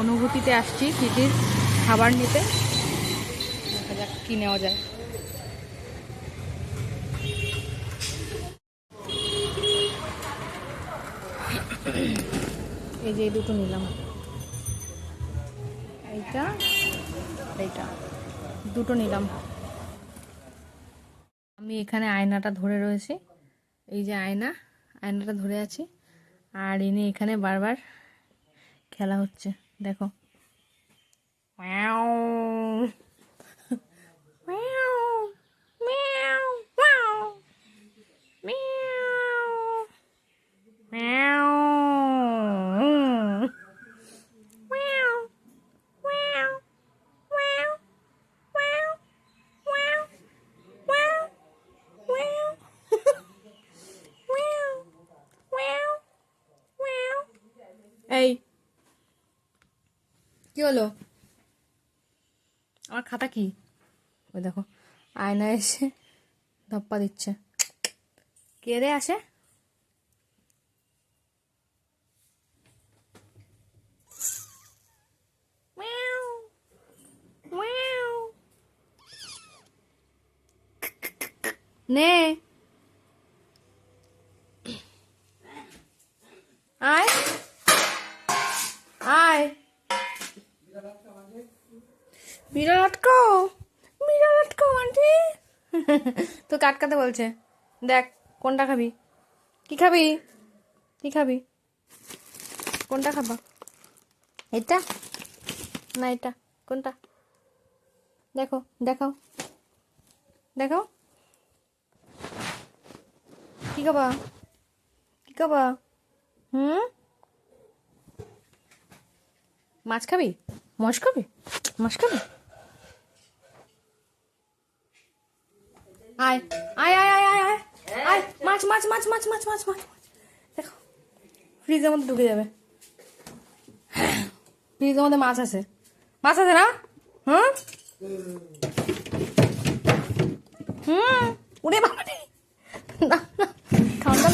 অনুভূতিতে আসছি, দিদির খাবার নিতে। দেখা যাক কী নেওয়া যায়। এই যে দুটো নিলাম। এইটা এইটা, দুটো নিলাম। আমি এখানে আয়নাটা ধরে রয়েছি। এই যে আয়না, আয়নাটা ধরে আছি। আর ইনি এখানে বারবার খেলা হচ্ছে। দেখো Hey. হলো? আমার খাতা কি? ওই দেখো আয়না এসে ধপ্পা দিচ্ছে। কে রে আসে. নে। আয়। বিড়াল আটকাও বিড়াল আটকাও আন্টি তো কাটকাতে বলছে? দেখ, কোনটা খাবি? কি খাবি? কি খাবি? কোনটা খাবা? এটা? না, এটা। কোনটা? দেখো, দেখাও। দেখাও। কি খাবা? কি খাবা? হুম? মাছ খাবি? মাছ খাবি? মাছ খাবি? আয় আয় আয় আয় আয় আয় আয় মাছ মাছ মাছ মাছ মাছ মাছ মাছ। দেখো ফ্রিজের মধ্যে ঢুকে যাবে। ফ্রিজের মধ্যে মাছ আছে। মাছ আছে না? হ্যাঁ হুম উড়ে বাবা না না খাওয়া